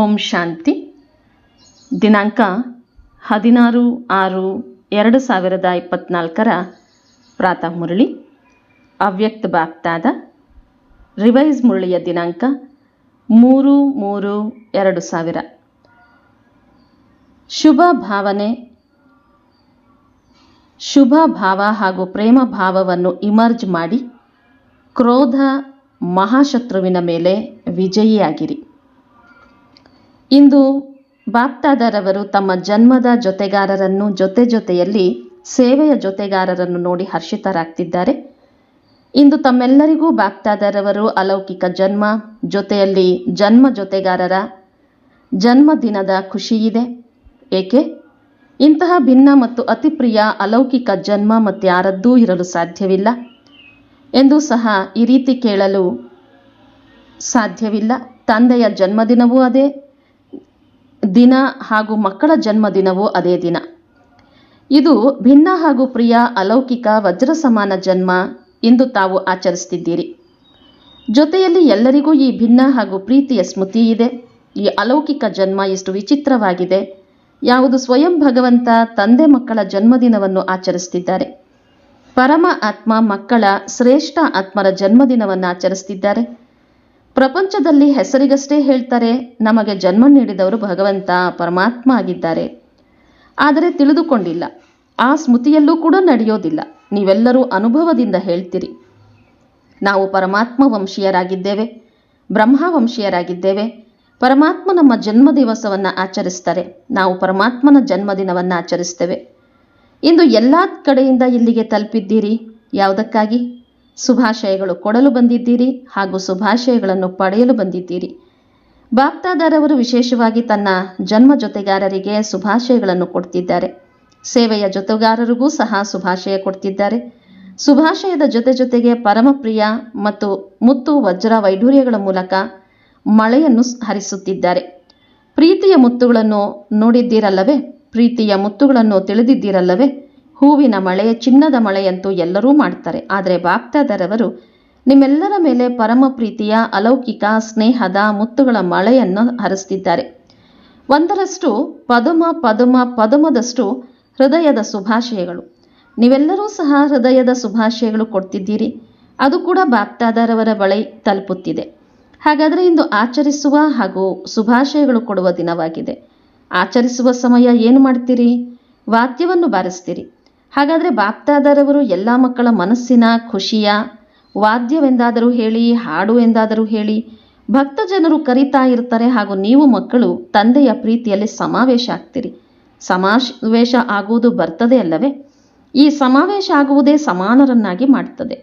ಓಂ ಶಾಂತಿ. ದಿನಾಂಕ ಹದಿನಾರು ಆರು ಎರಡು ಸಾವಿರದ ಇಪ್ಪತ್ತ್ನಾಲ್ಕರ ಪ್ರಾತಃ ಮುರಳಿ. ಅವ್ಯಕ್ತ ಬಾಪ್ತಾದ ರಿವೈಸ್ ಮುರಳಿಯ ದಿನಾಂಕ ಮೂರು ಮೂರು ಎರಡು ಸಾವಿರ. ಶುಭ ಭಾವನೆ, ಶುಭ ಭಾವ ಹಾಗೂ ಪ್ರೇಮ ಭಾವವನ್ನು ಇಮರ್ಜ್ ಮಾಡಿ, ಕ್ರೋಧ ಮಹಾಶತ್ರುವಿನ ಮೇಲೆ ವಿಜಯಿಯಾಗಿರಿ. ಇಂದು ಬಾಪ್ತಾದಾರವರು ತಮ್ಮ ಜನ್ಮದ ಜೊತೆಗಾರರನ್ನು ಜೊತೆ ಜೊತೆಯಲ್ಲಿ ಸೇವೆಯ ಜೊತೆಗಾರರನ್ನು ನೋಡಿ ಹರ್ಷಿತರಾಗ್ತಿದ್ದಾರೆ. ಇಂದು ತಮ್ಮೆಲ್ಲರಿಗೂ ಬಾಪ್ತಾದರವರು ಅಲೌಕಿಕ ಜನ್ಮ, ಜೊತೆಯಲ್ಲಿ ಜನ್ಮ ಜೊತೆಗಾರರ ಜನ್ಮದಿನದ ಖುಷಿಯಿದೆ. ಏಕೆ? ಇಂತಹ ಭಿನ್ನ ಮತ್ತು ಅತಿ ಪ್ರಿಯ ಅಲೌಕಿಕ ಜನ್ಮ ಮತ್ತು ಯಾರದ್ದೂ ಇರಲು ಸಾಧ್ಯವಿಲ್ಲ ಎಂದು ಸಹ ಈ ರೀತಿ ಕೇಳಲು ಸಾಧ್ಯವಿಲ್ಲ. ತಂದೆಯ ಜನ್ಮದಿನವೂ ಅದೇ. ದಿನ ಹಾಗೂ ಮಕ್ಕಳ ಜನ್ಮದಿನವೂ ಅದೇ ದಿನ. ಇದು ಭಿನ್ನ ಹಾಗೂ ಪ್ರಿಯ ಅಲೌಕಿಕ ವಜ್ರ ಸಮಾನ ಜನ್ಮ ಎಂದು ತಾವು ಆಚರಿಸ್ತಿದ್ದೀರಿ ಜೊತೆಯಲ್ಲಿ ಎಲ್ಲರಿಗೂ ಈ ಭಿನ್ನ ಹಾಗೂ ಪ್ರೀತಿಯ ಸ್ಮೃತಿ ಇದೆ. ಈ ಅಲೌಕಿಕ ಜನ್ಮ ಎಷ್ಟು ವಿಚಿತ್ರವಾಗಿದೆ. ಯಾವುದು ಸ್ವಯಂ ಭಗವಂತ ತಂದೆ ಮಕ್ಕಳ ಜನ್ಮದಿನವನ್ನು ಆಚರಿಸ್ತಿದ್ದಾರೆ ಪರಮ ಆತ್ಮ ಮಕ್ಕಳ ಶ್ರೇಷ್ಠ ಆತ್ಮರ ಜನ್ಮದಿನವನ್ನು ಆಚರಿಸ್ತಿದ್ದಾರೆ ಪ್ರಪಂಚದಲ್ಲಿ ಹೆಸರಿಗಷ್ಟೇ ಹೇಳ್ತಾರೆ, ನಮಗೆ ಜನ್ಮ ನೀಡಿದವರು ಭಗವಂತ, ಪರಮಾತ್ಮ ಆಗಿದ್ದಾರೆ. ಆದರೆ ತಿಳಿದುಕೊಂಡಿಲ್ಲ. ಆ ಸ್ಮೃತಿಯಲ್ಲೂ ಕೂಡ ನಡೆಯೋದಿಲ್ಲ. ನೀವೆಲ್ಲರೂ ಅನುಭವದಿಂದ ಹೇಳ್ತೀರಿ. ನಾವು ಪರಮಾತ್ಮ ವಂಶೀಯರಾಗಿದ್ದೇವೆ, ಬ್ರಹ್ಮ ವಂಶೀಯರಾಗಿದ್ದೇವೆ. ಪರಮಾತ್ಮ ನಮ್ಮ ಜನ್ಮ ದಿವಸವನ್ನು ಆಚರಿಸ್ತಾರೆ. ನಾವು ಪರಮಾತ್ಮನ ಜನ್ಮದಿನವನ್ನು ಆಚರಿಸ್ತೇವೆ. ಇಂದು ಎಲ್ಲ ಕಡೆಯಿಂದ ಇಲ್ಲಿಗೆ ತಲುಪಿದ್ದೀರಿ? ಯಾವುದಕ್ಕಾಗಿ? ಶುಭಾಶಯಗಳು ಕೊಡಲು ಬಂದಿದ್ದೀರಿ ಹಾಗೂ ಶುಭಾಶಯಗಳನ್ನು ಪಡೆಯಲು ಬಂದಿದ್ದೀರಿ. ಬಾಪ್ತಾದಾರವರು ವಿಶೇಷವಾಗಿ ತನ್ನ ಜನ್ಮ ಜೊತೆಗಾರರಿಗೆ ಶುಭಾಶಯಗಳನ್ನು ಕೊಡ್ತಿದ್ದಾರೆ. ಸೇವೆಯ ಜೊತೆಗಾರರಿಗೂ ಸಹ ಶುಭಾಶಯ ಕೊಡ್ತಿದ್ದಾರೆ. ಶುಭಾಶಯದ ಜೊತೆ ಜೊತೆಗೆ ಪರಮಪ್ರಿಯ ಮತ್ತು ಮುತ್ತು ವಜ್ರ ವೈಢೂರ್ಯಗಳ ಮೂಲಕ ಮಳೆಯನ್ನು ಹರಿಸುತ್ತಿದ್ದಾರೆ. ಪ್ರೀತಿಯ ಮುತ್ತುಗಳನ್ನು ನೋಡಿದ್ದೀರಲ್ಲವೇ? ಪ್ರೀತಿಯ ಮುತ್ತುಗಳನ್ನು ತಿಳಿದಿದ್ದೀರಲ್ಲವೇ? ಹೂವಿನ ಮಳೆ, ಚಿನ್ನದ ಮಳೆಯಂತೂ ಎಲ್ಲರೂ ಮಾಡ್ತಾರೆ. ಆದರೆ ಬಾಪ್ತಾದರವರು ನಿಮ್ಮೆಲ್ಲರ ಮೇಲೆ ಪರಮ ಪ್ರೀತಿಯ, ಅಲೌಕಿಕ ಸ್ನೇಹದ ಮುತ್ತುಗಳ ಮಳೆಯನ್ನು ಹರಿಸ್ತಿದ್ದಾರೆ. ಒಂದರಷ್ಟು ಪದಮ ಪದಮ, ಪದಮದಷ್ಟು ಹೃದಯದ ಶುಭಾಶಯಗಳು. ನೀವೆಲ್ಲರೂ ಸಹ ಹೃದಯದ ಶುಭಾಶಯಗಳು ಕೊಡ್ತಿದ್ದೀರಿ. ಅದು ಕೂಡ ಬಾಪ್ತಾದರವರ ಬಳಿ ತಲುಪುತ್ತಿದೆ. ಹಾಗಾದರೆ ಇಂದು ಆಚರಿಸುವ ಹಾಗೂ ಶುಭಾಶಯಗಳು ಕೊಡುವ ದಿನವಾಗಿದೆ. ಆಚರಿಸುವ ಸಮಯ ಏನು ಮಾಡ್ತೀರಿ? ವಾದ್ಯವನ್ನು ಬಾರಿಸ್ತೀರಿ. ಹಾಗಾದರೆ ಬಾಪ್ತಾದರವರು ಎಲ್ಲ ಮಕ್ಕಳ ಮನಸ್ಸಿನ ಖುಷಿಯ ವಾದ್ಯವೆಂದಾದರೂ ಹೇಳಿ ಹಾಡು ಎಂದಾದರೂ ಹೇಳಿ ಭಕ್ತ ಜನರು ಕರೀತಾ ಇರ್ತಾರೆ ಹಾಗೂ ನೀವು ಮಕ್ಕಳು ತಂದೆಯ ಪ್ರೀತಿಯಲ್ಲಿ ಸಮಾವೇಶ ಆಗ್ತೀರಿ. ಸಮಾವೇಶ ಆಗುವುದು ಬರ್ತದೆ ಅಲ್ಲವೇ? ಈ ಸಮಾವೇಶ ಆಗುವುದೇ ಸಮಾನರನ್ನಾಗಿ ಮಾಡ್ತದೆ.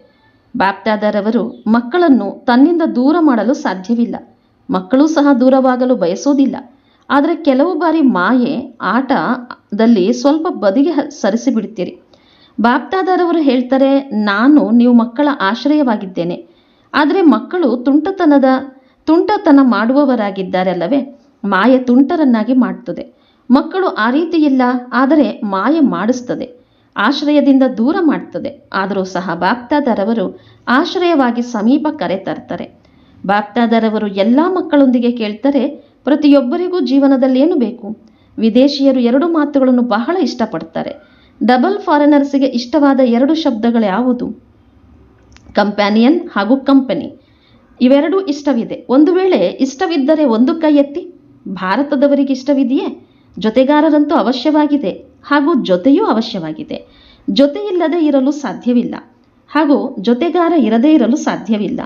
ಬಾಪ್ತಾದರವರು ಮಕ್ಕಳನ್ನು ತನ್ನಿಂದ ದೂರ ಮಾಡಲು ಸಾಧ್ಯವಿಲ್ಲ. ಮಕ್ಕಳು ಸಹ ದೂರವಾಗಲು ಬಯಸೋದಿಲ್ಲ. ಆದರೆ ಕೆಲವು ಬಾರಿ ಮಾಯೆ ಆಟದಲ್ಲಿ ಸ್ವಲ್ಪ ಬದಿಗೆ ಸರಿಸಿಬಿಡ್ತೀರಿ ಬಾಪ್ತಾದಾರವರು ಹೇಳ್ತಾರೆ, ನಾನು ನೀವು ಮಕ್ಕಳ ಆಶ್ರಯವಾಗಿದ್ದೇನೆ. ಆದರೆ ಮಕ್ಕಳು ತುಂಟತನದ, ತುಂಟತನ ಮಾಡುವವರಾಗಿದ್ದಾರೆ ಅಲ್ಲವೇ? ಮಾಯೆ ತುಂಟರನ್ನಾಗಿ ಮಾಡ್ತದೆ. ಮಕ್ಕಳು ಆ ರೀತಿ ಇಲ್ಲ ಆದರೆ ಮಾಯೆ ಮಾಡಿಸ್ತದೆ. ಆಶ್ರಯದಿಂದ ದೂರ ಮಾಡ್ತದೆ. ಆದರೂ ಸಹ ಬಾಪ್ತಾದಾರವರು ಆಶ್ರಯವಾಗಿ ಸಮೀಪ ಕರೆ ತರ್ತಾರೆ. ಬಾಪ್ತಾದಾರವರು ಎಲ್ಲ ಮಕ್ಕಳೊಂದಿಗೆ ಕೇಳ್ತಾರೆ ಪ್ರತಿಯೊಬ್ಬರಿಗೂ ಜೀವನದಲ್ಲಿ ಏನು ಬೇಕು? ವಿದೇಶಿಯರು ಎರಡು ಮಾತುಗಳನ್ನು ಬಹಳ ಇಷ್ಟಪಡ್ತಾರೆ. ಡಬಲ್ ಫಾರಿನರ್ಸ್ಗೆ ಇಷ್ಟವಾದ ಎರಡು ಶಬ್ದಗಳು ಯಾವುದು ಕಂಪ್ಯಾನಿಯನ್ ಹಾಗೂ ಕಂಪನಿ. ಇವೆರಡೂ ಇಷ್ಟವಿದೆ. ಒಂದು ವೇಳೆ ಇಷ್ಟವಿದ್ದರೆ ಒಂದು ಕೈ ಎತ್ತಿ, ಭಾರತದವರಿಗೆ ಇಷ್ಟವಿದೆಯೇ? ಜೊತೆಗಾರರಂತೂ ಅವಶ್ಯವಾಗಿದೆ ಹಾಗೂ ಜೊತೆಯೂ ಅವಶ್ಯವಾಗಿದೆ. ಜೊತೆಯಿಲ್ಲದೆ ಇರಲು ಸಾಧ್ಯವಿಲ್ಲ ಹಾಗೂ ಜೊತೆಗಾರ ಇರದೇ ಇರಲು ಸಾಧ್ಯವಿಲ್ಲ.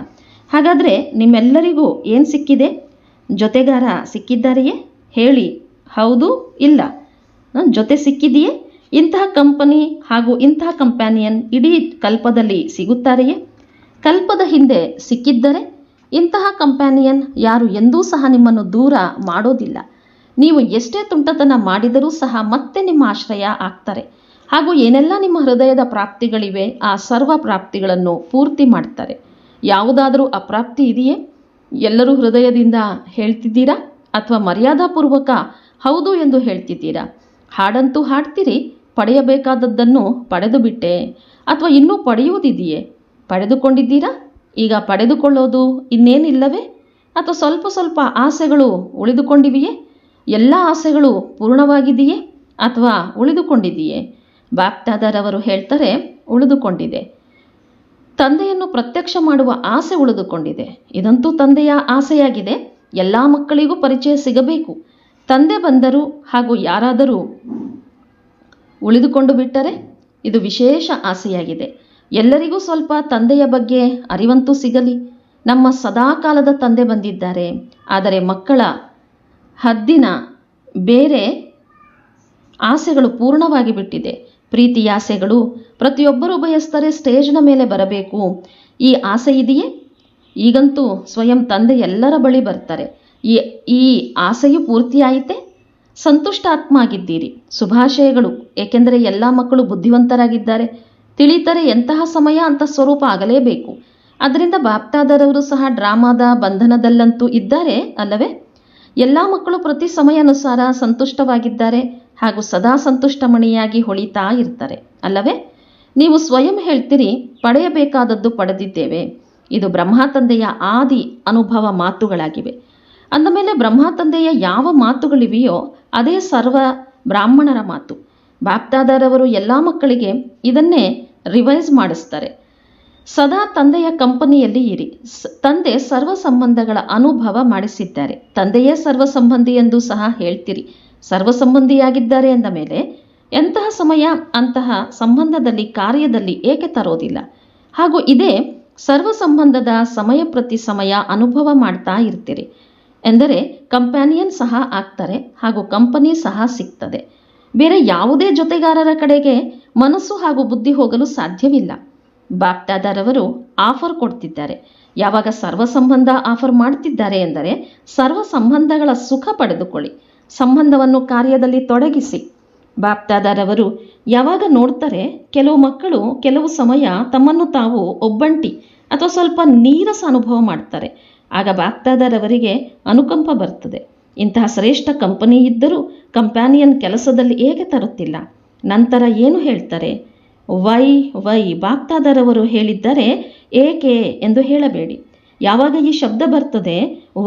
ಹಾಗಾದರೆ ನಿಮ್ಮೆಲ್ಲರಿಗೂ ಏನು ಸಿಕ್ಕಿದೆ? ಜೊತೆಗಾರ ಸಿಕ್ಕಿದ್ದಾರೆಯೇ? ಹೇಳಿ. ಹೌದು, ಇಲ್ಲ. ಜೊತೆ ಸಿಕ್ಕಿದೆಯೇ? ಇಂತಹ ಕಂಪನಿ ಹಾಗೂ ಇಂತಹ ಕಂಪ್ಯಾನಿಯನ್ ಇಡೀ ಕಲ್ಪದಲ್ಲಿ ಸಿಗುತ್ತಾರೆಯೇ? ಕಲ್ಪದ ಹಿಂದೆ ಸಿಕ್ಕಿದ್ದರೆ ಇಂತಹ ಕಂಪ್ಯಾನಿಯನ್ ಯಾರು ಎಂದೂ ಸಹ ನಿಮ್ಮನ್ನು ದೂರ ಮಾಡೋದಿಲ್ಲ. ನೀವು ಎಷ್ಟೇ ತುಂಟತನ ಮಾಡಿದರೂ ಸಹ ಮತ್ತೆ ನಿಮ್ಮ ಆಶ್ರಯ ಆಗ್ತಾರೆ. ಹಾಗೂ ಏನೆಲ್ಲ ನಿಮ್ಮ ಹೃದಯದ ಪ್ರಾಪ್ತಿಗಳಿವೆ ಆ ಸರ್ವ ಪ್ರಾಪ್ತಿಗಳನ್ನು ಪೂರ್ತಿ ಮಾಡ್ತಾರೆ. ಯಾವುದಾದರೂ ಅಪ್ರಾಪ್ತಿ ಇದೆಯೇ? ಎಲ್ಲರೂ ಹೃದಯದಿಂದ ಹೇಳ್ತಿದ್ದೀರಾ ಅಥವಾ ಮರ್ಯಾದಾಪೂರ್ವಕ ಹೌದು ಎಂದು ಹೇಳ್ತಿದ್ದೀರಾ? ಹಾಡಂತೂ ಹಾಡ್ತೀರಿ, ಪಡೆಯಬೇಕಾದದ್ದನ್ನು ಪಡೆದು ಬಿಟ್ಟೆ ಅಥವಾ ಇನ್ನೂ ಪಡೆಯುವುದಿದೆಯೇ? ಪಡೆದುಕೊಂಡಿದ್ದೀರಾ? ಈಗ ಪಡೆದುಕೊಳ್ಳೋದು ಇನ್ನೇನಿಲ್ಲವೇ? ಅಥವಾ ಸ್ವಲ್ಪ ಸ್ವಲ್ಪ ಆಸೆಗಳು ಉಳಿದುಕೊಂಡಿವೆಯೇ? ಎಲ್ಲ ಆಸೆಗಳು ಪೂರ್ಣವಾಗಿದೆಯೇ ಅಥವಾ ಉಳಿದುಕೊಂಡಿದೆಯೇ? ಬಾಪ್ತಾದರವರು ಹೇಳ್ತಾರೆ, ಉಳಿದುಕೊಂಡಿದೆ. ತಂದೆಯನ್ನು ಪ್ರತ್ಯಕ್ಷ ಮಾಡುವ ಆಸೆ ಉಳಿದುಕೊಂಡಿದೆ. ಇದಂತೂ ತಂದೆಯ ಆಸೆಯಾಗಿದೆ. ಎಲ್ಲ ಮಕ್ಕಳಿಗೂ ಪರಿಚಯ ಸಿಗಬೇಕು. ತಂದೆ ಬಂದರು ಹಾಗೂ ಯಾರಾದರೂ ಉಳಿದುಕೊಂಡು ಬಿಟ್ಟರೆ ಇದು ವಿಶೇಷ ಆಸೆಯಾಗಿದೆ. ಎಲ್ಲರಿಗೂ ಸ್ವಲ್ಪ ತಂದೆಯ ಬಗ್ಗೆ ಅರಿವಂತೂ ಸಿಗಲಿ. ನಮ್ಮ ಸದಾಕಾಲದ ತಂದೆ ಬಂದಿದ್ದಾರೆ. ಆದರೆ ಮಕ್ಕಳ ಹದ್ದಿನ ಬೇರೆ ಆಸೆಗಳು ಪೂರ್ಣವಾಗಿ ಬಿಟ್ಟಿದೆ. ಪ್ರೀತಿ ಆಸೆಗಳು ಪ್ರತಿಯೊಬ್ಬರೂ ಬಯಸ್ತಾರೆ ಸ್ಟೇಜ್ನ ಮೇಲೆ ಬರಬೇಕು. ಈ ಆಸೆ ಇದೆಯೇ? ಈಗಂತೂ ಸ್ವಯಂ ತಂದೆ ಎಲ್ಲರ ಬಳಿ ಬರ್ತಾರೆ. ಈ ಈ ಆಸೆಯು ಪೂರ್ತಿಯಾಯಿತೆ? ಸಂತುಷ್ಟಾತ್ಮ ಆಗಿದ್ದೀರಿ ಶುಭಾಶಯಗಳು. ಏಕೆಂದರೆ ಎಲ್ಲ ಮಕ್ಕಳು ಬುದ್ಧಿವಂತರಾಗಿದ್ದಾರೆ. ತಿಳಿತರೆ ಎಂತಹ ಸಮಯ ಅಂತ ಸ್ವರೂಪ ಆಗಲೇಬೇಕು. ಅದರಿಂದ ಬಾಪ್ತಾದರವರು ಸಹ ಡ್ರಾಮಾದ ಬಂಧನದಲ್ಲಂತೂ ಇದ್ದಾರೆ, ಅಲ್ಲವೇ? ಎಲ್ಲ ಮಕ್ಕಳು ಪ್ರತಿ ಸಮಯಾನುಸಾರ ಸಂತುಷ್ಟವಾಗಿದ್ದಾರೆ. ಹಾಗೂ ಸದಾ ಸಂತುಷ್ಟಮಣಿಯಾಗಿ ಹೊಳಿತಾ ಇರ್ತಾರೆ. ಅಲ್ಲವೇ? ನೀವು ಸ್ವಯಂ ಹೇಳ್ತೀರಿ, ಪಡೆಯಬೇಕಾದದ್ದು ಪಡೆದಿದ್ದೇವೆ. ಇದು ಬ್ರಹ್ಮ ತಂದೆಯ ಆದಿ ಅನುಭವ ಮಾತುಗಳಾಗಿವೆ. ಅಂದಮೇಲೆ ಬ್ರಹ್ಮ ತಂದೆಯ ಯಾವ ಮಾತುಗಳಿವೆಯೋ, ಅದೇ ಸರ್ವ ಬ್ರಾಹ್ಮಣರ ಮಾತು. ಬಾಪ್ತಾದರವರು ಎಲ್ಲ ಮಕ್ಕಳಿಗೆ ಇದನ್ನೇ ರಿವೈಸ್ ಮಾಡಿಸ್ತಾರೆ. ಸದಾ ತಂದೆಯ ಕಂಪನಿಯಲ್ಲಿ ಇರಿ. ತಂದೆ ಸರ್ವ ಸಂಬಂಧಗಳ ಅನುಭವ ಮಾಡಿಸಿದ್ದಾರೆ. ತಂದೆಯೇ ಸರ್ವ ಸಂಬಂಧಿ ಎಂದು ಸಹ ಹೇಳ್ತೀರಿ. ಸರ್ವ ಸಂಬಂಧಿಯಾಗಿದ್ದಾರೆ ಎಂದ ಮೇಲೆ, ಎಂತಹ ಸಮಯ ಅಂತಹ ಸಂಬಂಧದಲ್ಲಿ ಕಾರ್ಯದಲ್ಲಿ ಏಕೆ ತರೋದಿಲ್ಲ? ಹಾಗೂ ಇದೇ ಸರ್ವ ಸಂಬಂಧದ ಸಮಯ ಪ್ರತಿ ಸಮಯ ಅನುಭವ ಮಾಡ್ತಾ ಇರ್ತೀರಿ. ಎಂದರೆ ಕಂಪ್ಯಾನಿಯನ್ ಸಹ ಆಗ್ತಾರೆ ಹಾಗೂ ಕಂಪನಿ ಸಹ ಸಿಗ್ತದೆ. ಬೇರೆ ಯಾವುದೇ ಜೊತೆಗಾರರ ಕಡೆಗೆ ಮನಸ್ಸು ಹಾಗೂ ಬುದ್ಧಿ ಹೋಗಲು ಸಾಧ್ಯವಿಲ್ಲ. ಬಾಪ್ಟಾದಾರವರು ಆಫರ್ ಕೊಡ್ತಿದ್ದಾರೆ. ಯಾವಾಗ ಸರ್ವ ಸಂಬಂಧ ಆಫರ್ ಮಾಡ್ತಿದ್ದಾರೆ ಎಂದರೆ ಸರ್ವ ಸಂಬಂಧಗಳ ಸುಖ ಪಡೆದುಕೊಳ್ಳಿ. ಸಂಬಂಧವನ್ನು ಕಾರ್ಯದಲ್ಲಿ ತೊಡಗಿಸಿ. ಬಾಪ್ತಾದಾರವರು ಯಾವಾಗ ನೋಡ್ತಾರೆ ಕೆಲವು ಮಕ್ಕಳು ಕೆಲವು ಸಮಯ ತಮ್ಮನ್ನು ತಾವು ಒಬ್ಬಂಟಿ ಅಥವಾ ಸ್ವಲ್ಪ ನೀರಸ ಅನುಭವ ಮಾಡ್ತಾರೆ. ಆಗ ಬಾಪ್ತಾದಾರವರಿಗೆ ಅನುಕಂಪ ಬರ್ತದೆ. ಇಂತಹ ಶ್ರೇಷ್ಠ ಕಂಪನಿ ಇದ್ದರೂ ಕಂಪ್ಯಾನಿಯನ್ ಕೆಲಸದಲ್ಲಿ ಏಕೆ ತರುತ್ತಿಲ್ಲ? ನಂತರ ಏನು ಹೇಳ್ತಾರೆ? ವೈ ವೈ, ಬಾಪ್ತಾದರವರು ಹೇಳಿದ್ದರೆ ಏಕೆ ಎಂದು ಹೇಳಬೇಡಿ. ಯಾವಾಗ ಈ ಶಬ್ದ ಬರ್ತದೆ,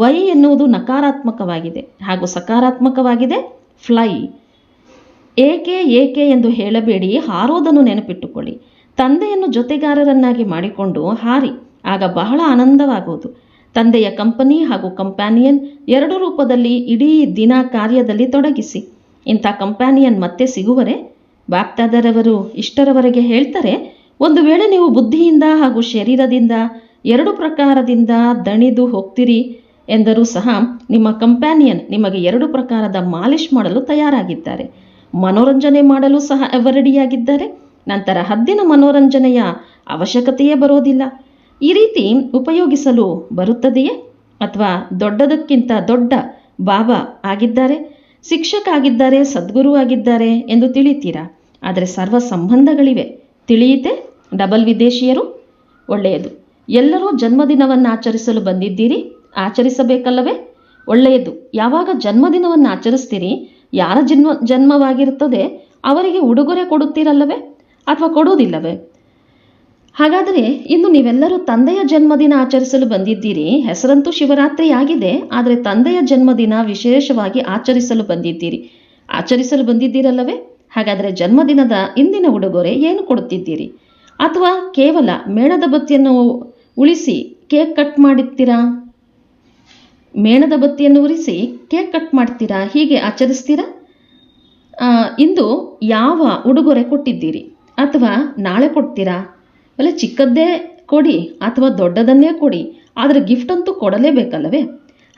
ವೈ ಎನ್ನುವುದು ನಕಾರಾತ್ಮಕವಾಗಿದೆ ಹಾಗೂ ಸಕಾರಾತ್ಮಕವಾಗಿದೆ, ಫ್ಲೈ. ಏಕೆ ಏಕೆ ಎಂದು ಹೇಳಬೇಡಿ, ಹಾರೋದನ್ನು ನೆನಪಿಟ್ಟುಕೊಳ್ಳಿ. ತಂದೆಯನ್ನು ಜೊತೆಗಾರರನ್ನಾಗಿ ಮಾಡಿಕೊಂಡು ಹಾರಿ, ಆಗ ಬಹಳ ಆನಂದವಾಗುವುದು. ತಂದೆಯ ಕಂಪನಿ ಹಾಗೂ ಕಂಪ್ಯಾನಿಯನ್ ಎರಡು ರೂಪದಲ್ಲಿ ಇಡೀ ದಿನ ಕಾರ್ಯದಲ್ಲಿ ತೊಡಗಿಸಿ. ಇಂಥ ಕಂಪ್ಯಾನಿಯನ್ ಮತ್ತೆ ಸಿಗುವರೆ? ಬಾಪ್ತಾದರವರು ಇಷ್ಟರವರೆಗೆ ಹೇಳ್ತಾರೆ, ಒಂದು ವೇಳೆ ನೀವು ಬುದ್ಧಿಯಿಂದ ಹಾಗೂ ಶರೀರದಿಂದ ಎರಡು ಪ್ರಕಾರದಿಂದ ದಣಿದು ಹೋಗ್ತೀರಿ ಎಂದರೂ ಸಹ ನಿಮ್ಮ ಕಂಪ್ಯಾನಿಯನ್ ನಿಮಗೆ ಎರಡು ಪ್ರಕಾರದ ಮಾಲಿಶ್ ಮಾಡಲು ತಯಾರಾಗಿದ್ದಾರೆ. ಮನೋರಂಜನೆ ಮಾಡಲು ಸಹ ರೆಡಿಯಾಗಿದ್ದಾರೆ. ನಂತರ ಹದ್ದಿನ ಮನೋರಂಜನೆಯ ಅವಶ್ಯಕತೆಯೇ ಬರೋದಿಲ್ಲ. ಈ ರೀತಿ ಉಪಯೋಗಿಸಲು ಬರುತ್ತದೆಯೇ? ಅಥವಾ ದೊಡ್ಡದಕ್ಕಿಂತ ದೊಡ್ಡ ಬಾಬಾ ಆಗಿದ್ದಾರೆ, ಶಿಕ್ಷಕ ಆಗಿದ್ದಾರೆ, ಸದ್ಗುರು ಆಗಿದ್ದಾರೆ ಎಂದು ತಿಳಿತೀರಾ? ಆದರೆ ಸರ್ವ ಸಂಬಂಧಗಳಿವೆ. ತಿಳಿಯಿತೆ? ಡಬಲ್ ವಿದೇಶಿಯರು? ಒಳ್ಳೆಯದು. ಎಲ್ಲರೂ ಜನ್ಮದಿನವನ್ನು ಆಚರಿಸಲು ಬಂದಿದ್ದೀರಿ? ಆಚರಿಸಬೇಕಲ್ಲವೇ? ಒಳ್ಳೆಯದು. ಯಾವಾಗ ಜನ್ಮದಿನವನ್ನು ಆಚರಿಸ್ತೀರಿ? ಯಾರ ಜನ್ಮ, ಜನ್ಮವಾಗಿರುತ್ತದೆ? ಅವರಿಗೆ ಉಡುಗೊರೆ ಕೊಡುತ್ತೀರಲ್ಲವೇ? ಅಥವಾ ಕೊಡುವುದಿಲ್ಲವೇ? ಹಾಗಾದರೆ ಇನ್ನು ನೀವೆಲ್ಲರೂ ತಂದೆಯ ಜನ್ಮದಿನ ಆಚರಿಸಲು ಬಂದಿದ್ದೀರಿ. ಹೆಸರಂತೂ ಶಿವರಾತ್ರಿ ಆಗಿದೆ ಆದರೆ ತಂದೆಯ ಜನ್ಮದಿನ ವಿಶೇಷವಾಗಿ ಆಚರಿಸಲು ಬಂದಿದ್ದೀರಿ. ಆಚರಿಸಲು ಬಂದಿದ್ದೀರಲ್ಲವೇ? ಹಾಗಾದರೆ ಜನ್ಮದಿನದ ಇಂದಿನ ಉಡುಗೊರೆ ಏನು ಕೊಡುತ್ತಿದ್ದೀರಿ? ಅಥವಾ ಕೇವಲ ಮೇಣದ ಬತ್ತಿಯನ್ನು ಉಳಿಸಿ ಕೇಕ್ ಕಟ್ ಮಾಡುತ್ತೀರಾ ಮೇಣದ ಬತ್ತಿಯನ್ನು ಉರಿಸಿ ಕೇಕ್ ಕಟ್ ಮಾಡ್ತೀರಾ? ಹೀಗೆ ಆಚರಿಸ್ತೀರಾ? ಇಂದು ಯಾವ ಉಡುಗೊರೆ ಕೊಟ್ಟಿದ್ದೀರಿ? ಅಥವಾ ನಾಳೆ ಕೊಡ್ತೀರಾ? ಅಲ್ಲ, ಚಿಕ್ಕದ್ದೇ ಕೊಡಿ ಅಥವಾ ದೊಡ್ಡದನ್ನೇ ಕೊಡಿ, ಆದರೆ ಗಿಫ್ಟ್ ಅಂತೂ ಕೊಡಲೇಬೇಕಲ್ಲವೇ?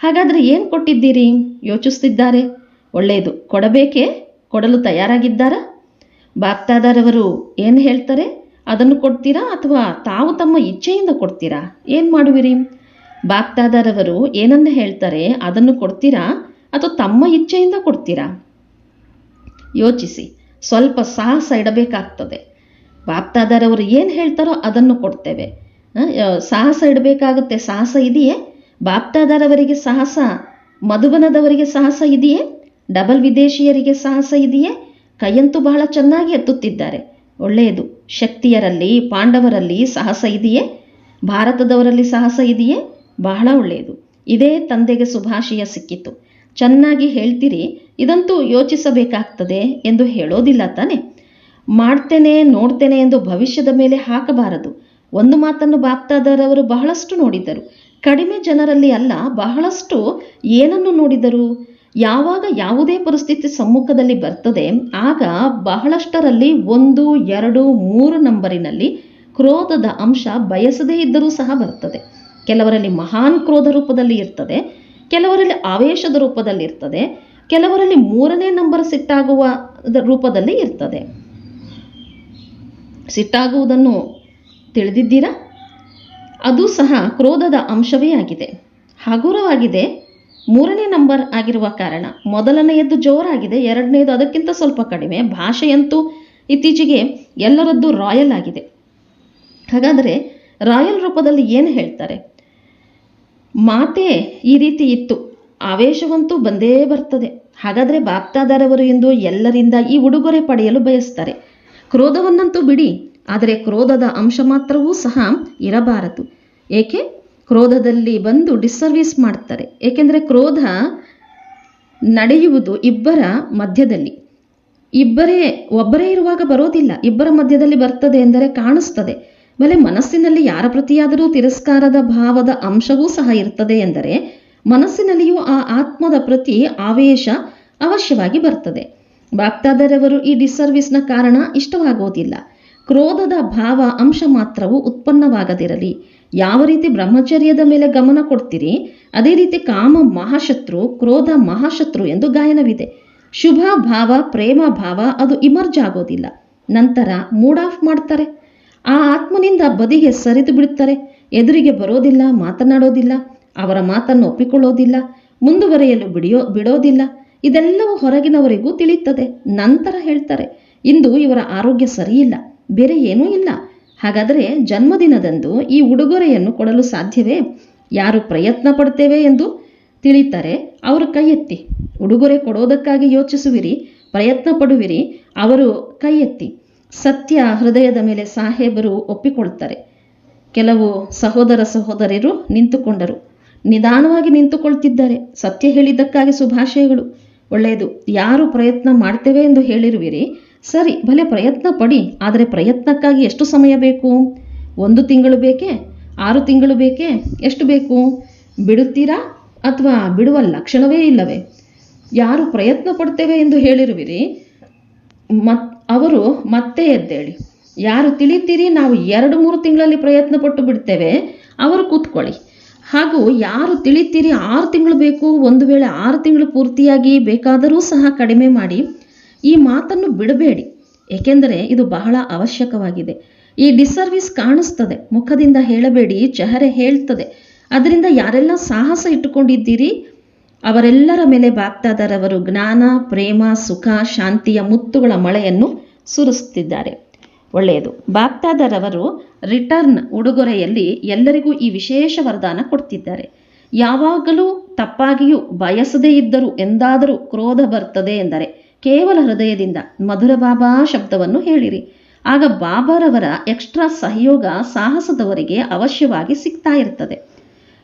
ಹಾಗಾದರೆ ಏನು ಕೊಟ್ಟಿದ್ದೀರಿ? ಯೋಚಿಸ್ತಿದ್ದಾರೆ. ಒಳ್ಳೆಯದು. ಕೊಡಬೇಕೇ? ಕೊಡಲು ತಯಾರಾಗಿದ್ದಾರಾ? ಬಾಪ್ತಾದಾರವರು ಏನು ಹೇಳ್ತಾರೆ? ಅದನ್ನು ಕೊಡ್ತೀರಾ ಅಥವಾ ತಾವು ತಮ್ಮ ಇಚ್ಛೆಯಿಂದ ಕೊಡ್ತೀರಾ? ಏನು ಮಾಡುವಿರಿ? ಬಾಪ್ತಾದಾರವರು ಏನನ್ನ ಹೇಳ್ತಾರೆ, ಅದನ್ನು ಕೊಡ್ತೀರಾ ಅಥವಾ ತಮ್ಮ ಇಚ್ಛೆಯಿಂದ ಕೊಡ್ತೀರಾ? ಯೋಚಿಸಿ. ಸ್ವಲ್ಪ ಸಾಹಸ ಇಡಬೇಕಾಗ್ತದೆ. ಬಾಪ್ತಾದಾರವರು ಏನು ಹೇಳ್ತಾರೋ ಅದನ್ನು ಕೊಡ್ತೇವೆ. ಸಾಹಸ ಇಡಬೇಕಾಗುತ್ತೆ, ಸಾಹಸ ಇದೆಯೇ? ಬಾಪ್ತಾದಾರವರಿಗೆ ಸಾಹಸ, ಮಧುಬನದವರಿಗೆ ಸಾಹಸ ಇದೆಯೇ? ಡಬಲ್ ವಿದೇಶಿಯರಿಗೆ ಸಾಹಸ ಇದೆಯೇ? ಕೈಯಂತೂ ಬಹಳ ಚೆನ್ನಾಗಿ ಎತ್ತುತ್ತಿದ್ದಾರೆ. ಒಳ್ಳೆಯದು. ಶಕ್ತಿಯರಲ್ಲಿ, ಪಾಂಡವರಲ್ಲಿ ಸಾಹಸ ಇದೆಯೇ? ಭಾರತದವರಲ್ಲಿ ಸಾಹಸ ಇದೆಯೇ? ಬಹಳ ಒಳ್ಳೆಯದು. ಇದೇ ತಂದೆಗೆ ಸುಭಾಷಿಯ ಸಿಕ್ಕಿತು. ಚೆನ್ನಾಗಿ ಹೇಳ್ತೀರಿ, ಇದಂತೂ ಯೋಚಿಸಬೇಕಾಗ್ತದೆ ಎಂದು ಹೇಳೋದಿಲ್ಲ ತಾನೆ? ಮಾಡ್ತೇನೆ, ನೋಡ್ತೇನೆ ಎಂದು ಭವಿಷ್ಯದ ಮೇಲೆ ಹಾಕಬಾರದು. ಒಂದು ಮಾತನ್ನು ಬಾಪ್ತಾದರವರು ಬಹಳಷ್ಟು ನೋಡಿದರು ಕಡಿಮೆ ಜನರಲ್ಲಿ ಅಲ್ಲ, ಬಹಳಷ್ಟು ಏನನ್ನು ನೋಡಿದರು? ಯಾವಾಗ ಯಾವುದೇ ಪರಿಸ್ಥಿತಿ ಸಮ್ಮುಖದಲ್ಲಿ ಬರ್ತದೆ, ಆಗ ಬಹಳಷ್ಟರಲ್ಲಿ ಒಂದು, ಎರಡು, ಮೂರು ನಂಬರಿನಲ್ಲಿ ಕ್ರೋಧದ ಅಂಶ ಬಯಸದೇ ಇದ್ದರೂ ಸಹ ಬರ್ತದೆ. ಕೆಲವರಲ್ಲಿ ಮಹಾನ್ ಕ್ರೋಧ ರೂಪದಲ್ಲಿ ಇರ್ತದೆ, ಕೆಲವರಲ್ಲಿ ಆವೇಶದ ರೂಪದಲ್ಲಿ ಇರ್ತದೆ, ಕೆಲವರಲ್ಲಿ ಮೂರನೇ ನಂಬರ್ ಸಿಟ್ಟಾಗುವ ರೂಪದಲ್ಲಿ ಇರ್ತದೆ. ಸಿಟ್ಟಾಗುವುದನ್ನು ತಿಳಿದಿದ್ದೀರಾ? ಅದು ಸಹ ಕ್ರೋಧದ ಅಂಶವೇ ಆಗಿದೆ. ಹಗುರವಾಗಿದೆ ಮೂರನೇ ನಂಬರ್ ಆಗಿರುವ ಕಾರಣ ಮೊದಲನೆಯದ್ದು ಜೋರಾಗಿದೆ ಎರಡನೆಯದು ಅದಕ್ಕಿಂತ ಸ್ವಲ್ಪ ಕಡಿಮೆ. ಭಾಷೆಯಂತೂ ಇತ್ತೀಚೆಗೆ ಎಲ್ಲರದ್ದು ರಾಯಲ್ ಆಗಿದೆ. ಹಾಗಾದರೆ ರಾಯಲ್ ರೂಪದಲ್ಲಿ ಏನು ಹೇಳ್ತಾರೆ? ಮಾತೆ ಈ ರೀತಿ ಇತ್ತು, ಆವೇಶವಂತೂ ಬಂದೇ ಬರ್ತದೆ. ಹಾಗಾದರೆ ಬಾಪ್ತಾದಾರವರು ಎಂದು ಎಲ್ಲರಿಂದ ಈ ಉಡುಗೊರೆ ಪಡೆಯಲು ಬಯಸ್ತಾರೆ. ಕ್ರೋಧವನ್ನಂತೂ ಬಿಡಿ, ಆದರೆ ಕ್ರೋಧದ ಅಂಶ ಮಾತ್ರವೂ ಸಹ ಇರಬಾರದು. ಏಕೆ? ಕ್ರೋಧದಲ್ಲಿ ಬಂದು ಡಿಸ್ಸರ್ವಿಸ್ ಮಾಡ್ತಾರೆ. ಏಕೆಂದರೆ ಕ್ರೋಧ ನಡೆಯುವುದು ಇಬ್ಬರ ಮಧ್ಯದಲ್ಲಿ. ಇಬ್ಬರೇ, ಒಬ್ಬರೇ ಇರುವಾಗ ಬರೋದಿಲ್ಲ. ಇಬ್ಬರ ಮಧ್ಯದಲ್ಲಿ ಬರ್ತದೆ ಎಂದರೆ ಕಾಣಿಸ್ತದೆ. ಮೇಲೆ ಮನಸ್ಸಿನಲ್ಲಿ ಯಾರ ಪ್ರತಿಯಾದರೂ ತಿರಸ್ಕಾರದ ಭಾವದ ಅಂಶವೂ ಸಹ ಇರ್ತದೆ ಎಂದರೆ ಮನಸ್ಸಿನಲ್ಲಿಯೂ ಆ ಆತ್ಮದ ಪ್ರತಿ ಆವೇಶ ಅವಶ್ಯವಾಗಿ ಬರ್ತದೆ. ಭಕ್ತಾದರವರು ಈ ಡಿಸ್ಸರ್ವಿಸ್ನ ಕಾರಣ ಇಷ್ಟವಾಗುವುದಿಲ್ಲ. ಕ್ರೋಧದ ಭಾವ ಅಂಶ ಮಾತ್ರವೂ ಉತ್ಪನ್ನವಾಗದಿರಲಿ. ಯಾವ ರೀತಿ ಬ್ರಹ್ಮಚರ್ಯದ ಮೇಲೆ ಗಮನ ಕೊಡ್ತೀರಿ? ಅದೇ ರೀತಿ ಕಾಮ ಮಹಾಶತ್ರು, ಕ್ರೋಧ ಮಹಾಶತ್ರು ಎಂದು ಗಾಯನವಿದೆ. ಶುಭ ಭಾವ, ಪ್ರೇಮ ಭಾವ, ಅದು ಇಮರ್ಜ್ ಆಗೋದಿಲ್ಲ. ನಂತರ ಮೂಡ್ ಆಫ್ ಮಾಡ್ತಾರೆ. ಆ ಆತ್ಮನಿಂದ ಬದಿಗೆ ಸರಿದು ಬಿಡುತ್ತಾರೆ ಎದುರಿಗೆ ಬರೋದಿಲ್ಲ, ಮಾತನಾಡೋದಿಲ್ಲ, ಅವರ ಮಾತನ್ನು ಒಪ್ಪಿಕೊಳ್ಳೋದಿಲ್ಲ, ಮುಂದುವರಿಯಲು ಬಿಡಿಯೋ, ಬಿಡೋದಿಲ್ಲ. ಇದೆಲ್ಲವೂ ಹೊರಗಿನವರಿಗೂ ತಿಳಿಯುತ್ತದೆ. ನಂತರ ಹೇಳ್ತಾರೆ, ಇಂದು ಇವರ ಆರೋಗ್ಯ ಸರಿಯಿಲ್ಲ, ಬೇರೆ ಏನೂ ಇಲ್ಲ. ಹಾಗಾದರೆ ಜನ್ಮದಿನದಂದು ಈ ಉಡುಗೊರೆಯನ್ನು ಕೊಡಲು ಸಾಧ್ಯವೇ? ಯಾರು ಪ್ರಯತ್ನ ಪಡ್ತೇವೆ ಎಂದು ತಿಳಿತಾರೆ ಅವರು ಕೈ ಎತ್ತಿ ಉಡುಗೊರೆ ಕೊಡೋದಕ್ಕಾಗಿ ಯೋಚಿಸುವಿರಿ, ಪ್ರಯತ್ನ ಪಡುವಿರಿ, ಅವರು ಕೈ ಎತ್ತಿ ಸತ್ಯ ಹೃದಯದ ಮೇಲೆ ಸಾಹೇಬರು ಒಪ್ಪಿಕೊಳ್ತಾರೆ. ಕೆಲವು ಸಹೋದರ ಸಹೋದರಿಯರು ನಿಂತುಕೊಂಡರು. ನಿಧಾನವಾಗಿ ನಿಂತುಕೊಳ್ತಿದ್ದಾರೆ. ಸತ್ಯ ಹೇಳಿದ್ದಕ್ಕಾಗಿ ಶುಭಾಶಯಗಳು. ಒಳ್ಳೆಯದು. ಯಾರು ಪ್ರಯತ್ನ ಮಾಡ್ತೇವೆ ಎಂದು ಹೇಳಿರುವಿರಿ ಸರಿ, ಭಲೆ ಪ್ರಯತ್ನ ಪಡಿ. ಆದರೆ ಪ್ರಯತ್ನಕ್ಕಾಗಿ ಎಷ್ಟು ಸಮಯ ಬೇಕು? ಒಂದು ತಿಂಗಳು ಬೇಕೇ? ಆರು ತಿಂಗಳು ಬೇಕೇ? ಎಷ್ಟು ಬೇಕು? ಬಿಡುತ್ತೀರಾ ಅಥವಾ ಬಿಡುವ ಲಕ್ಷಣವೇ ಇಲ್ಲವೇ? ಯಾರು ಪ್ರಯತ್ನ ಪಡ್ತೇವೆ ಎಂದು ಹೇಳಿರುವಿರಿ. ಮತ್, ಅವರು ಮತ್ತೆ ಎದ್ದೇಳಿ. ಯಾರು ತಿಳಿತೀರಿ? ನಾವು ಎರಡು ಮೂರು ತಿಂಗಳಲ್ಲಿ ಪ್ರಯತ್ನ ಪಟ್ಟು ಬಿಡ್ತೇವೆ. ಅವರು ಕೂತ್ಕೊಳ್ಳಿ. ಹಾಗೂ ಯಾರು ತಿಳಿತೀರಿ? ಆರು ತಿಂಗಳು ಬೇಕು. ಒಂದು ವೇಳೆ ಆರು ತಿಂಗಳು ಪೂರ್ತಿಯಾಗಿ ಬೇಕಾದರೂ ಸಹ ಕಡಿಮೆ ಮಾಡಿ. ಈ ಮಾತನ್ನು ಬಿಡಬೇಡಿ, ಏಕೆಂದರೆ ಇದು ಬಹಳ ಅವಶ್ಯಕವಾಗಿದೆ. ಈ ಡಿಸರ್ವಿಸ್ ಕಾಣಿಸ್ತದೆ, ಮುಖದಿಂದ ಹೇಳಬೇಡಿ, ಚಹರೆ ಹೇಳ್ತದೆ. ಅದರಿಂದ ಯಾರೆಲ್ಲ ಸಾಹಸ ಇಟ್ಟುಕೊಂಡಿದ್ದೀರಿ? ಅವರೆಲ್ಲರ ಮೇಲೆ ಬಾಗ್ತಾದಾರವರು ಜ್ಞಾನ, ಪ್ರೇಮ, ಸುಖ, ಶಾಂತಿಯ ಮುತ್ತುಗಳ ಮಳೆಯನ್ನು ಸುರಿಸುತ್ತಿದ್ದಾರೆ. ಒಳ್ಳೆಯದು. ಬಾಗ್ತಾದಾರವರು ರಿಟರ್ನ್ ಉಡುಗೊರೆಯಲ್ಲಿ ಎಲ್ಲರಿಗೂ ಈ ವಿಶೇಷ ವರದಾನ ಕೊಡ್ತಿದ್ದಾರೆ. ಯಾವಾಗಲೂ ತಪ್ಪಾಗಿಯೂ ಬಯಸದೇ ಇದ್ದರೂ, ಎಂದಾದರೂ ಕ್ರೋಧ ಬರ್ತದೆ ಎಂದರೆ ಕೇವಲ ಹೃದಯದಿಂದ ಮಧುರ ಬಾಬಾ ಶಬ್ದವನ್ನು ಹೇಳಿರಿ. ಆಗ ಬಾಬಾರವರ ಎಕ್ಸ್ಟ್ರಾ ಸಹಯೋಗ ಸಾಹಸದವರಿಗೆ ಅವಶ್ಯವಾಗಿ ಸಿಗ್ತಾ ಇರ್ತದೆ.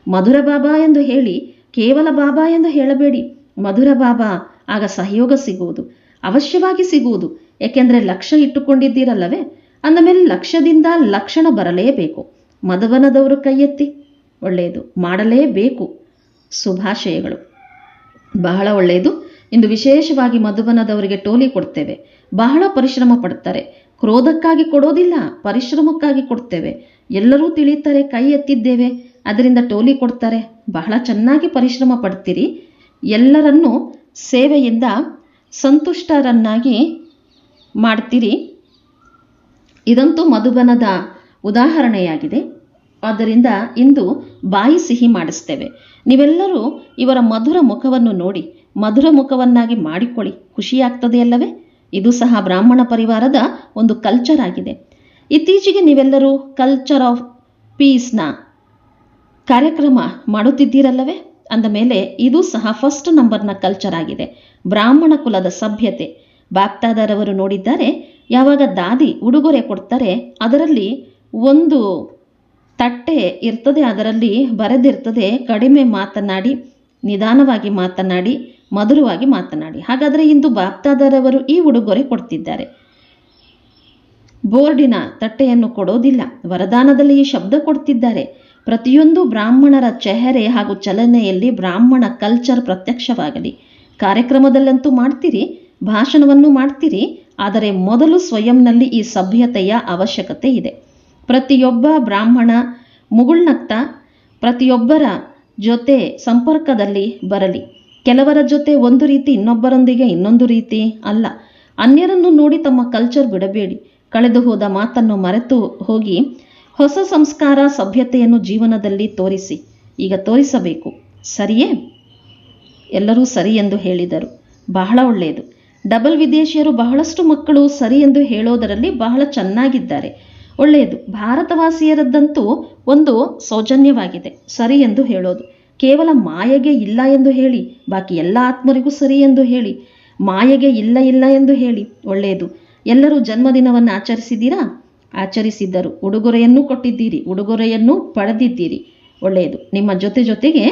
ಮಧುರ ಬಾಬಾ ಎಂದು ಹೇಳಿ ಕೇವಲ ಬಾಬಾ ಎಂದು ಹೇಳಬೇಡಿ. ಮಧುರ ಬಾಬಾ, ಆಗ ಸಹಯೋಗ ಸಿಗುವುದು, ಅವಶ್ಯವಾಗಿ ಸಿಗುವುದು. ಏಕೆಂದರೆ ಲಕ್ಷ್ಯ ಇಟ್ಟುಕೊಂಡಿದ್ದೀರಲ್ಲವೇ? ಅಂದಮೇಲೆ ಲಕ್ಷ್ಯದಿಂದ ಲಕ್ಷಣ ಬರಲೇಬೇಕು. ಮಧುವನದವರು ಕೈಯೆತ್ತಿ, ಒಳ್ಳೆಯದು ಮಾಡಲೇಬೇಕು. ಶುಭಾಶಯಗಳು. ಬಹಳ ಒಳ್ಳೆಯದು. ಇಂದು ವಿಶೇಷವಾಗಿ ಮಧುಬನದವರಿಗೆ ಟೋಲಿ ಕೊಡ್ತೇವೆ. ಬಹಳ ಪರಿಶ್ರಮ ಪಡ್ತಾರೆ ಕ್ರೋಧಕ್ಕಾಗಿ ಕೊಡೋದಿಲ್ಲ, ಪರಿಶ್ರಮಕ್ಕಾಗಿ ಕೊಡ್ತೇವೆ. ಎಲ್ಲರೂ ತಿಳಿತಾರೆ ಕೈ ಎತ್ತಿದ್ದೇವೆ. ಅದರಿಂದ ಟೋಲಿ ಕೊಡ್ತಾರೆ. ಬಹಳ ಚೆನ್ನಾಗಿ ಪರಿಶ್ರಮ ಪಡ್ತೀರಿ. ಎಲ್ಲರನ್ನೂ ಸೇವೆಯಿಂದ ಸಂತುಷ್ಟರನ್ನಾಗಿ ಮಾಡ್ತೀರಿ. ಇದಂತೂ ಮಧುಬನದ ಉದಾಹರಣೆಯಾಗಿದೆ. ಆದ್ದರಿಂದ ಇಂದು ಬಾಯಿ ಸಿಹಿ ಮಾಡಿಸ್ತೇವೆ. ನೀವೆಲ್ಲರೂ ಇವರ ಮಧುರ ಮುಖವನ್ನು ನೋಡಿ ಮಧುರ ಮುಖವನ್ನಾಗಿ ಮಾಡಿಕೊಳ್ಳಿ. ಖುಷಿಯಾಗ್ತದೆಯಲ್ಲವೇ ಇದು ಸಹ ಬ್ರಾಹ್ಮಣ ಪರಿವಾರದ ಒಂದು ಕಲ್ಚರ್ ಆಗಿದೆ. ಇತ್ತೀಚೆಗೆ ನೀವೆಲ್ಲರೂ ಕಲ್ಚರ್ ಆಫ್ ಪೀಸ್ನ ಕಾರ್ಯಕ್ರಮ ಮಾಡುತ್ತಿದ್ದೀರಲ್ಲವೇ? ಅಂದ ಮೇಲೆ ಇದು ಸಹ ಫಸ್ಟ್ ನಂಬರ್ನ ಕಲ್ಚರ್ ಆಗಿದೆ. ಬ್ರಾಹ್ಮಣ ಕುಲದ ಸಭ್ಯತೆ. ಬಾಪ್ತಾದರವರು ನೋಡಿದ್ದಾರೆ, ಯಾವಾಗ ದಾದಿ ಉಡುಗೊರೆ ಕೊಡ್ತಾರೆ, ಅದರಲ್ಲಿ ಒಂದು ತಟ್ಟೆ ಇರ್ತದೆ, ಅದರಲ್ಲಿ ಬರೆದಿರ್ತದೆ, ಕಡಿಮೆ ಮಾತನಾಡಿ, ನಿಧಾನವಾಗಿ ಮಾತನಾಡಿ ಮಧುರವಾಗಿ ಮಾತನಾಡಿ. ಹಾಗಾದರೆ ಇಂದು ಬಾಪ್ತಾದರವರು ಈ ಉಡುಗೊರೆ ಕೊಡ್ತಿದ್ದಾರೆ. ಬೋರ್ಡಿನ ತಟ್ಟೆಯನ್ನು ಕೊಡೋದಿಲ್ಲ. ವರದಾನದಲ್ಲಿ ಈ ಶಬ್ದ ಕೊಡ್ತಿದ್ದಾರೆ. ಪ್ರತಿಯೊಂದು ಬ್ರಾಹ್ಮಣರ ಚೆಹರೆ ಹಾಗೂ ಚಲನೆಯಲ್ಲಿ ಬ್ರಾಹ್ಮಣ ಕಲ್ಚರ್ ಪ್ರತ್ಯಕ್ಷವಾಗಲಿ. ಕಾರ್ಯಕ್ರಮದಲ್ಲಂತೂ ಮಾಡ್ತೀರಿ? ಭಾಷಣವನ್ನು ಮಾಡ್ತೀರಿ? ಆದರೆ ಮೊದಲು ಸ್ವಯಂನಲ್ಲಿ ಈ ಸಭ್ಯತೆಯ ಅವಶ್ಯಕತೆ ಇದೆ. ಪ್ರತಿಯೊಬ್ಬ ಬ್ರಾಹ್ಮಣ ಮುಗುಳ್ನಕ್ತ ಪ್ರತಿಯೊಬ್ಬರ ಜೊತೆ ಸಂಪರ್ಕದಲ್ಲಿ ಬರಲಿ. ಕೆಲವರ ಜೊತೆ ಒಂದು ರೀತಿ, ಇನ್ನೊಬ್ಬರೊಂದಿಗೆ ಇನ್ನೊಂದು ರೀತಿ ಅಲ್ಲ. ಅನ್ಯರನ್ನು ನೋಡಿ ತಮ್ಮ ಕಲ್ಚರ್ ಬಿಡಬೇಡಿ. ಕಳೆದು ಹೋದ ಮಾತನ್ನು ಮರೆತು ಹೋಗಿ ಹೊಸ ಸಂಸ್ಕಾರ, ಸಭ್ಯತೆಯನ್ನು ಜೀವನದಲ್ಲಿ ತೋರಿಸಿ. ಈಗ ತೋರಿಸಬೇಕು. ಸರಿಯೇ? ಎಲ್ಲರೂ ಸರಿ ಎಂದು ಹೇಳಿದರು. ಬಹಳ ಒಳ್ಳೆಯದು. ಡಬಲ್ ವಿದೇಶಿಯರು ಬಹಳಷ್ಟು ಮಕ್ಕಳು ಸರಿ ಎಂದು ಹೇಳೋದರಲ್ಲಿ ಬಹಳ ಚೆನ್ನಾಗಿದ್ದಾರೆ. ಒಳ್ಳೆಯದು. ಭಾರತವಾಸಿಯರದ್ದಂತೂ ಒಂದು ಸೌಜನ್ಯವಾಗಿದೆ. ಸರಿ ಎಂದು ಹೇಳೋದು. ಕೇವಲ ಮಾಯೆಗೆ ಇಲ್ಲ ಎಂದು ಹೇಳಿ, ಬಾಕಿ ಎಲ್ಲ ಆತ್ಮರಿಗೂ ಸರಿ ಎಂದು ಹೇಳಿ, ಮಾಯೆಗೆ ಇಲ್ಲ ಇಲ್ಲ ಎಂದು ಹೇಳಿ, ಒಳ್ಳೆಯದು. ಎಲ್ಲರೂ ಜನ್ಮದಿನವನ್ನು ಆಚರಿಸಿದ್ದೀರಾ? ಆಚರಿಸಿದ್ದರು. ಉಡುಗೊರೆಯನ್ನು ಕೊಟ್ಟಿದ್ದೀರಿ. ಉಡುಗೊರೆಯನ್ನು ಪಡೆದಿದ್ದೀರಿ. ಒಳ್ಳೆಯದು. ನಿಮ್ಮ ಜೊತೆ ಜೊತೆಗೆ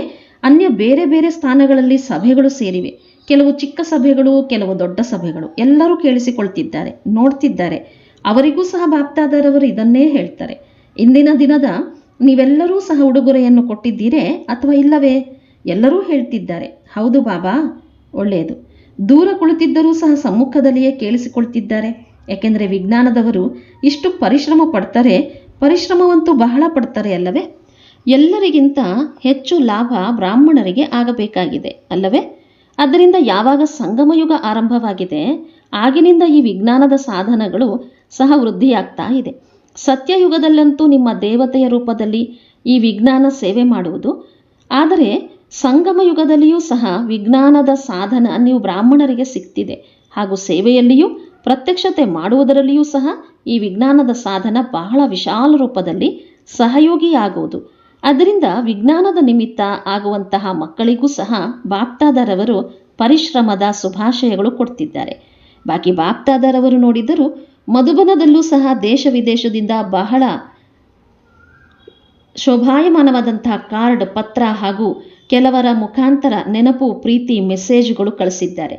ಅನ್ಯ ಬೇರೆ ಬೇರೆ ಸ್ಥಾನಗಳಲ್ಲಿ ಸಭೆಗಳು ಸೇರಿವೆ. ಕೆಲವು ಚಿಕ್ಕ ಸಭೆಗಳು, ಕೆಲವು ದೊಡ್ಡ ಸಭೆಗಳು. ಎಲ್ಲರೂ ಕೇಳಿಸಿಕೊಳ್ತಿದ್ದಾರೆ, ನೋಡ್ತಿದ್ದಾರೆ. ಅವರಿಗೂ ಸಹ ಬಾಪ್ತಾದರವರು ಇದನ್ನೇ ಹೇಳ್ತಾರೆ. ಇಂದಿನ ದಿನದ ನೀವೆಲ್ಲರೂ ಸಹ ಉಡುಗೊರೆಯನ್ನು ಕೊಟ್ಟಿದ್ದೀರೇ ಅಥವಾ ಇಲ್ಲವೇ? ಎಲ್ಲರೂ ಹೇಳ್ತಿದ್ದಾರೆ. ಹೌದು ಬಾಬಾ, ಒಳ್ಳೆಯದು. ದೂರ ಕುಳಿತಿದ್ದರೂ ಸಹ ಸಮ್ಮುಖದಲ್ಲಿಯೇ ಕೇಳಿಸಿಕೊಳ್ತಿದ್ದಾರೆ. ಏಕೆಂದರೆ ವಿಜ್ಞಾನದವರು ಇಷ್ಟು ಪರಿಶ್ರಮ ಪಡ್ತಾರೆ, ಪರಿಶ್ರಮವಂತೂ ಬಹಳ ಪಡ್ತಾರೆ ಅಲ್ಲವೇ? ಎಲ್ಲರಿಗಿಂತ ಹೆಚ್ಚು ಲಾಭ ಬ್ರಾಹ್ಮಣರಿಗೆ ಆಗಬೇಕಾಗಿದೆ, ಅಲ್ಲವೇ? ಅದರಿಂದ ಯಾವಾಗ ಸಂಗಮಯುಗ ಆರಂಭವಾಗಿದೆ, ಆಗಿನಿಂದ ಈ ವಿಜ್ಞಾನದ ಸಾಧನಗಳು ಸಹ ವೃದ್ಧಿಯಾಗ್ತಾ ಇದೆ. ಸತ್ಯಯುಗದಲ್ಲಂತೂ ನಿಮ್ಮ ದೇವತೆಯ ರೂಪದಲ್ಲಿ ಈ ವಿಜ್ಞಾನ ಸೇವೆ ಮಾಡುವುದು. ಆದರೆ ಸಂಗಮ ಯುಗದಲ್ಲಿಯೂ ಸಹ ವಿಜ್ಞಾನದ ಸಾಧನ ನೀವು ಬ್ರಾಹ್ಮಣರಿಗೆ ಸಿಗ್ತಿದೆ ಹಾಗೂ ಸೇವೆಯಲ್ಲಿಯೂ, ಪ್ರತ್ಯಕ್ಷತೆ ಮಾಡುವುದರಲ್ಲಿಯೂ ಸಹ ಈ ವಿಜ್ಞಾನದ ಸಾಧನ ಬಹಳ ವಿಶಾಲ ರೂಪದಲ್ಲಿ ಸಹಯೋಗಿಯಾಗುವುದು. ಅದರಿಂದ ವಿಜ್ಞಾನದ ನಿಮಿತ್ತ ಆಗುವಂತಹ ಮಕ್ಕಳಿಗೂ ಸಹ ಬಾಪ್ತಾದರವರು ಪರಿಶ್ರಮದ ಶುಭಾಶಯಗಳು ಕೊಡ್ತಿದ್ದಾರೆ. ಬಾಕಿ ಬಾಪ್ತಾದರವರು ನೋಡಿದರೂ ಮಧುಬನದಲ್ಲೂ ಸಹ ದೇಶ ವಿದೇಶದಿಂದ ಬಹಳ ಶೋಭಾಯಮಾನವಾದಂತಹ ಕಾರ್ಡ್, ಪತ್ರ ಹಾಗೂ ಕೆಲವರ ಮುಖಾಂತರ ನೆನಪು, ಪ್ರೀತಿ, ಮೆಸೇಜ್ಗಳು ಕಳಿಸಿದ್ದಾರೆ.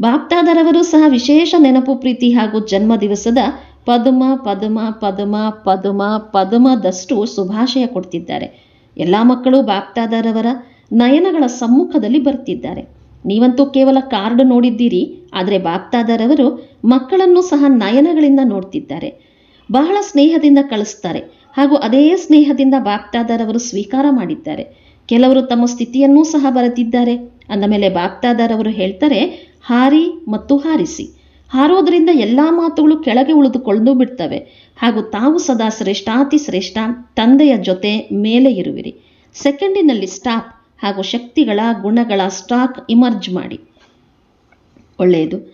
ಬಾಪ್ತಾದರವರು ಸಹ ವಿಶೇಷ ನೆನಪು, ಪ್ರೀತಿ ಹಾಗೂ ಜನ್ಮ ದಿವಸದ ಪದುಮ ಪದುಮ ಪದುಮ ಪದುಮ, ಪದುಮದಷ್ಟು ಶುಭಾಶಯ ಕೊಡ್ತಿದ್ದಾರೆ. ಎಲ್ಲ ಮಕ್ಕಳು ಬಾಪ್ತಾದರವರ ನಯನಗಳ ಸಮ್ಮುಖದಲ್ಲಿ ಬರ್ತಿದ್ದಾರೆ. ನೀವಂತೂ ಕೇವಲ ಕಾರ್ಡ್ ನೋಡಿದ್ದೀರಿ, ಆದರೆ ಬಾಪ್ತಾದರವರು ಮಕ್ಕಳನ್ನು ಸಹ ನಯನಗಳಿಂದ ನೋಡ್ತಿದ್ದಾರೆ. ಬಹಳ ಸ್ನೇಹದಿಂದ ಕಳಿಸ್ತಾರೆ. ಹಾಗೂ ಅದೇ ಸ್ನೇಹದಿಂದ ಬಾಪ್ತಾದಾರವರು ಸ್ವೀಕಾರ ಮಾಡಿದ್ದಾರೆ. ಕೆಲವರು ತಮ್ಮ ಸ್ಥಿತಿಯನ್ನೂ ಸಹ ಬರೆದಿದ್ದಾರೆ. ಅಂದ ಮೇಲೆ ಬಾಪ್ತಾದರವರು ಹೇಳ್ತಾರೆ, ಹಾರಿ ಮತ್ತು ಹಾರಿಸಿ. ಹಾರೋದ್ರಿಂದ ಎಲ್ಲ ಮಾತುಗಳು ಕೆಳಗೆ ಉಳಿದುಕೊಂಡು ಬಿಡ್ತವೆ. ಹಾಗೂ ತಾವು ಸದಾ ಶ್ರೇಷ್ಠಾತಿ ಶ್ರೇಷ್ಠ, ತಂದೆಯ ಜೊತೆ ಮೇಲೆ ಇರುವಿರಿ. ಸೆಕೆಂಡಿನಲ್ಲಿ ಸ್ಟಾಪ್ ಹಾಗೂ ಶಕ್ತಿಗಳ ಗುಣಗಳ ಸ್ಟಾಕ್ ಇಮರ್ಜ್ ಮಾಡಿ. ಒಳ್ಳೆಯದು.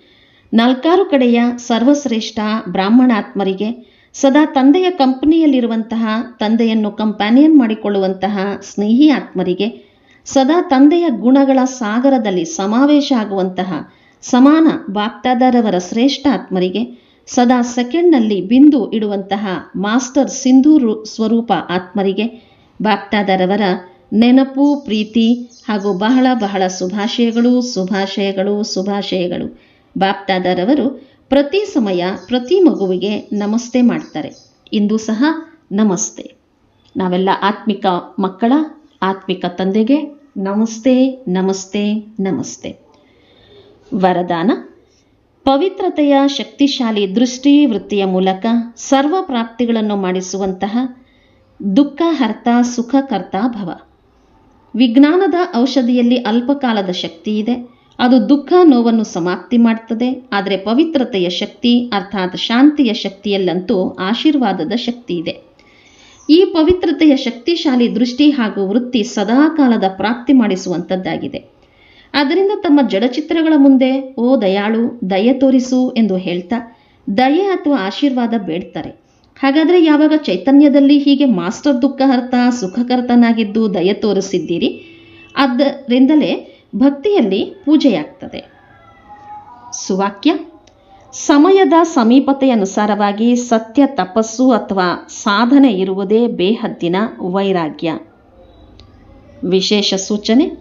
ನಾಲ್ಕಾರು ಕಡೆಯ ಸರ್ವಶ್ರೇಷ್ಠ ಬ್ರಾಹ್ಮಣಾತ್ಮರಿಗೆ ಸದಾ ತಂದೆಯ ಕಂಪನಿಯಲ್ಲಿರುವಂತಹ, ತಂದೆಯನ್ನು ಕಂಪ್ಯಾನಿಯನ್ ಮಾಡಿಕೊಳ್ಳುವಂತಹ ಸ್ನೇಹಿ ಆತ್ಮರಿಗೆ ಸದಾ ತಂದೆಯ ಗುಣಗಳ ಸಾಗರದಲ್ಲಿ ಸಮಾವೇಶ ಆಗುವಂತಹ ಸಮಾನ ಬಾಪ್ತಾದರವರ ಶ್ರೇಷ್ಠ ಆತ್ಮರಿಗೆ ಸದಾ ಸೆಕೆಂಡ್ನಲ್ಲಿ ಬಿಂದು ಇಡುವಂತಹ ಮಾಸ್ಟರ್ ಸಿಂಧು ರು- ಸ್ವರೂಪ ಆತ್ಮರಿಗೆ ಬಾಪ್ತಾದರವರ ನೆನಪು, ಪ್ರೀತಿ ಹಾಗೂ ಬಹಳ ಬಹಳ ಶುಭಾಶಯಗಳು ಶುಭಾಶಯಗಳು ಶುಭಾಶಯಗಳು. ಬಾಪ್ತಾದರವರು ಪ್ರತಿ ಸಮಯ ಪ್ರತಿ ಮಗುವಿಗೆ ನಮಸ್ತೆ ಮಾಡ್ತಾರೆ. ಇಂದು ಸಹ ನಮಸ್ತೆ. ನಾವೆಲ್ಲ ಆತ್ಮಿಕ ಮಕ್ಕಳ, ಆತ್ಮಿಕ ತಂದೆಗೆ ನಮಸ್ತೆ ನಮಸ್ತೆ ನಮಸ್ತೆ. ವರದಾನ, ಪವಿತ್ರತೆಯ ಶಕ್ತಿಶಾಲಿ ದೃಷ್ಟಿ ವೃತ್ತಿಯ ಮೂಲಕ ಸರ್ವ ಪ್ರಾಪ್ತಿಗಳನ್ನು ಮಾಡಿಸುವಂತಹ ದುಃಖ, ಹರ್ತ, ಸುಖ, ಕರ್ತ, ಭವ. ವಿಜ್ಞಾನದ ಔಷಧಿಯಲ್ಲಿ ಅಲ್ಪಕಾಲದ ಶಕ್ತಿ ಇದೆ. ಅದು ದುಃಖ ನೋವನ್ನು ಸಮಾಪ್ತಿ ಮಾಡ್ತದೆ, ಆದರೆ ಪವಿತ್ರತೆಯ ಶಕ್ತಿ, ಅರ್ಥಾತ್ ಶಾಂತಿಯ ಶಕ್ತಿಯಲ್ಲಂತೂ ಆಶೀರ್ವಾದದ ಶಕ್ತಿ ಇದೆ. ಈ ಪವಿತ್ರತೆಯ ಶಕ್ತಿಶಾಲಿ ದೃಷ್ಟಿ ಹಾಗೂ ವೃತ್ತಿ ಸದಾಕಾಲದ ಪ್ರಾಪ್ತಿ ಮಾಡಿಸುವಂಥದ್ದಾಗಿದೆ ಅದರಿಂದ ತಮ್ಮ ಜಡಚಿತ್ರಗಳ ಮುಂದೆ, ಓ ದಯಾಳು, ದಯೆ ತೋರಿಸು ಎಂದು ಹೇಳ್ತಾ, ದಯೆ ಅಥವಾ ಆಶೀರ್ವಾದ ಬೇಡ್ತಾರೆ. ಹಾಗಾದರೆ ಯಾವಾಗ ಚೈತನ್ಯದಲ್ಲಿ ಹೀಗೆ ಮಾಸ್ಟರ್ ದುಃಖಹರ್ತ, ಸುಖಕರ್ತನಾಗಿದ್ದು ದಯೆ ತೋರಿಸಿದ್ದೀರಿ? ಆದ್ದರಿಂದಲೇ ಭಕ್ತಿಯಲ್ಲಿ ಪೂಜೆಯಾಗ್ತದೆ. ಸುವಾಕ್ಯ, ಸಮಯದ ಸಮೀಪತೆಯನುಸಾರವಾಗಿ ಸತ್ಯ ತಪಸ್ಸು ಅಥವಾ ಸಾಧನೆ ಇರುವುದೇ ಬೇಹದ್ದಿನ ವೈರಾಗ್ಯ. ವಿಶೇಷ ಸೂಚನೆ,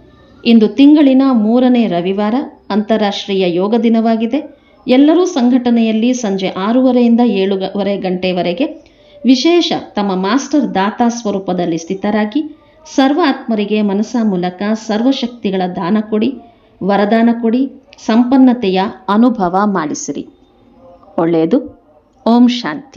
ಇಂದು ತಿಂಗಳಿನ ಮೂರನೇ ರವಿವಾರ ಅಂತಾರಾಷ್ಟ್ರೀಯ ಯೋಗ ದಿನವಾಗಿದೆ. ಎಲ್ಲರೂ ಸಂಘಟನೆಯಲ್ಲಿ ಸಂಜೆ ಆರೂವರೆಯಿಂದ ಏಳುವರೆ ಗಂಟೆವರೆಗೆ ವಿಶೇಷ ತಮ್ಮ ಮಾಸ್ಟರ್ ದಾತಾ ಸ್ವರೂಪದಲ್ಲಿ ಸ್ಥಿತರಾಗಿ ಸರ್ವ ಆತ್ಮರಿಗೆ ಮನಸ್ಸ ಮೂಲಕ ಸರ್ವಶಕ್ತಿಗಳ ದಾನ ಕೊಡಿ, ವರದಾನ ಕೊಡಿ, ಸಂಪನ್ನತೆಯ ಅನುಭವ ಮಾಡಿಸಿರಿ. ಒಳ್ಳೆಯದು. ಓಂ ಶಾಂತಿ.